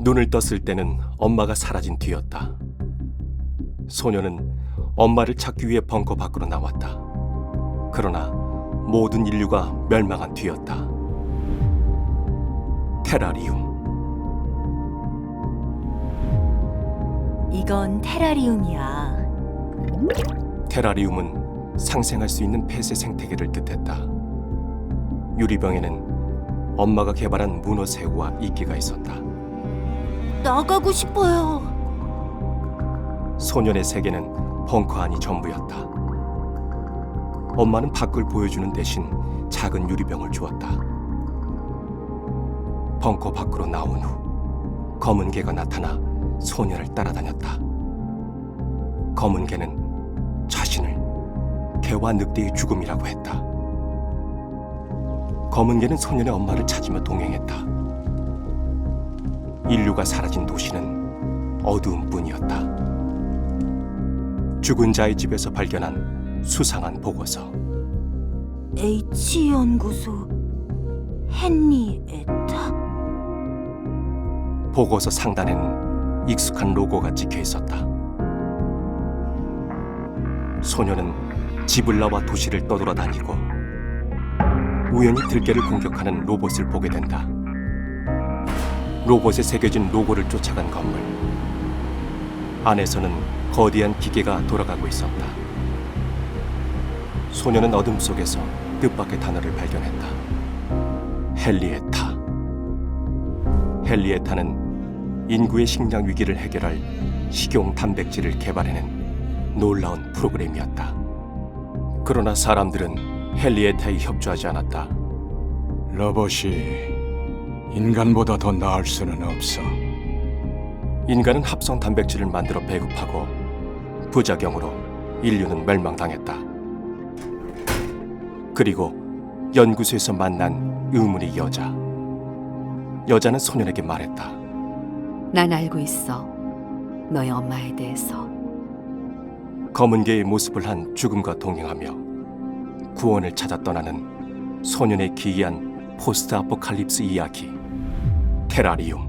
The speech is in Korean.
눈을 떴을 때는 엄마가 사라진 뒤였다. 소녀는 엄마를 찾기 위해 벙커 밖으로 나왔다. 그러나 모든 인류가 멸망한 뒤였다. 테라리움. 이건 테라리움이야. 테라리움은 상생할 수 있는 폐쇄 생태계를 뜻했다. 유리병에는 엄마가 개발한 문어 새우와 이끼가 있었다. 나가고 싶어요. 소년의 세계는 벙커 안이 전부였다. 엄마는 밖을 보여주는 대신 작은 유리병을 주었다. 벙커 밖으로 나온 후 검은 개가 나타나 소녀를 따라다녔다. 검은 개는 자신을 개와 늑대의 죽음이라고 했다. 검은 개는 소년의 엄마를 찾으며 동행했다. 인류가 사라진 도시는 어두움뿐이었다. 죽은 자의 집에서 발견한 수상한 보고서. H 연구소 헨리 에타. 보고서 상단에는 익숙한 로고가 찍혀 있었다. 소녀는 집을 나와 도시를 떠돌아다니고 우연히 들개를 공격하는 로봇을 보게 된다. 로봇에 새겨진 로고를 쫓아간 건물. 안에서는 거대한 기계가 돌아가고 있었다. 소녀는 어둠 속에서 뜻밖의 단어를 발견했다. 헨리에타. 헨리에타는 인구의 식량 위기를 해결할 식용 단백질을 개발해낸 놀라운 프로그램이었다. 그러나 사람들은 헨리에타에 협조하지 않았다. 로봇이 인간보다 더 나을 수는 없어. 인간은 합성 단백질을 만들어 배급하고 부작용으로 인류는 멸망당했다. 그리고 연구소에서 만난 의문의 여자. 여자는 소년에게 말했다. 난 알고 있어. 너의 엄마에 대해서. 검은 개의 모습을 한 죽음과 동행하며 구원을 찾아 떠나는 소년의 기이한 포스트 아포칼립스 이야기 테라리움